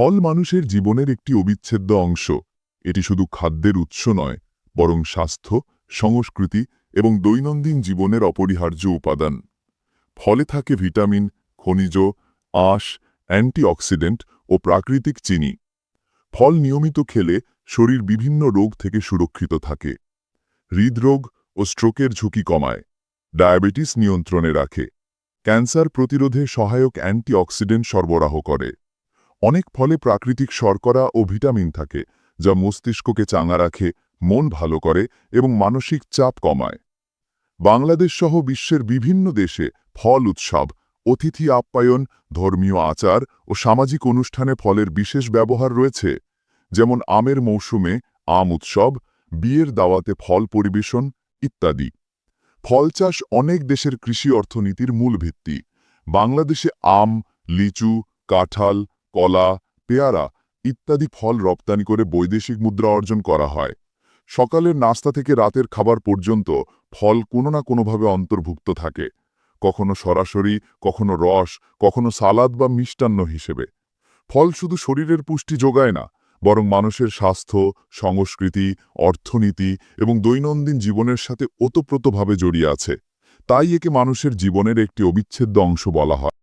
ফল মানুষের জীবনের একটি অবিচ্ছেদ্য অংশ। এটি শুধু খাদ্যের উৎস নয়, বরং স্বাস্থ্য, সংস্কৃতি এবং দৈনন্দিন জীবনের অপরিহার্য উপাদান। ফলে থাকে ভিটামিন, খনিজ, আঁশ, অ্যান্টিঅক্সিডেন্ট ও প্রাকৃতিক চিনি। ফল নিয়মিত খেলে শরীর বিভিন্ন রোগ থেকে সুরক্ষিত থাকে। হৃদরোগ ও স্ট্রোকের ঝুঁকি কমায়, ডায়াবেটিস নিয়ন্ত্রণে রাখে। ক্যান্সার প্রতিরোধে সহায়ক অ্যান্টিঅক্সিডেন্ট সরবরাহ করে। অনেক ফলে প্রাকৃতিক শর্করা ও ভিটামিন থাকে, যা মস্তিষ্ককে চাঙা রাখে, মন ভালো করে এবং মানসিক চাপ কমায়। বাংলাদেশ সহ বিশ্বের বিভিন্ন দেশে ফল উৎসব, অতিথি আপ্যায়ন, ধর্মীয় আচার ও সামাজিক অনুষ্ঠানে ফলের বিশেষ ব্যবহার রয়েছে, যেমন আমের মৌসুমে আম উৎসব, বিয়ের দাওয়াতে ফল পরিবেশন ইত্যাদি। ফল চাষ অনেক দেশের কৃষি অর্থনীতির মূল ভিত্তি। বাংলাদেশে আম, লিচু, কাঁঠাল কলা, পেয়ারা ইত্যাদি ফল রপ্তানি করে বৈদেশিক মুদ্রা অর্জন করা হয়। সকালের নাস্তা থেকে রাতের খাবার পর্যন্ত ফল কোনো না কোনোভাবে অন্তর্ভুক্ত থাকে। কখনো সরাসরি, কখনো রস, কখনো সালাদ বা মিষ্টান্ন হিসেবে। ফল শুধু শরীরের পুষ্টি যোগায় না, বরং মানুষের স্বাস্থ্য, সংস্কৃতি, অর্থনীতি এবং দৈনন্দিন জীবনের সাথে ওতপ্রোতভাবে জড়িয়ে আছে। তাই একে মানুষের জীবনের একটি অবিচ্ছেদ্য অংশ বলা হয়।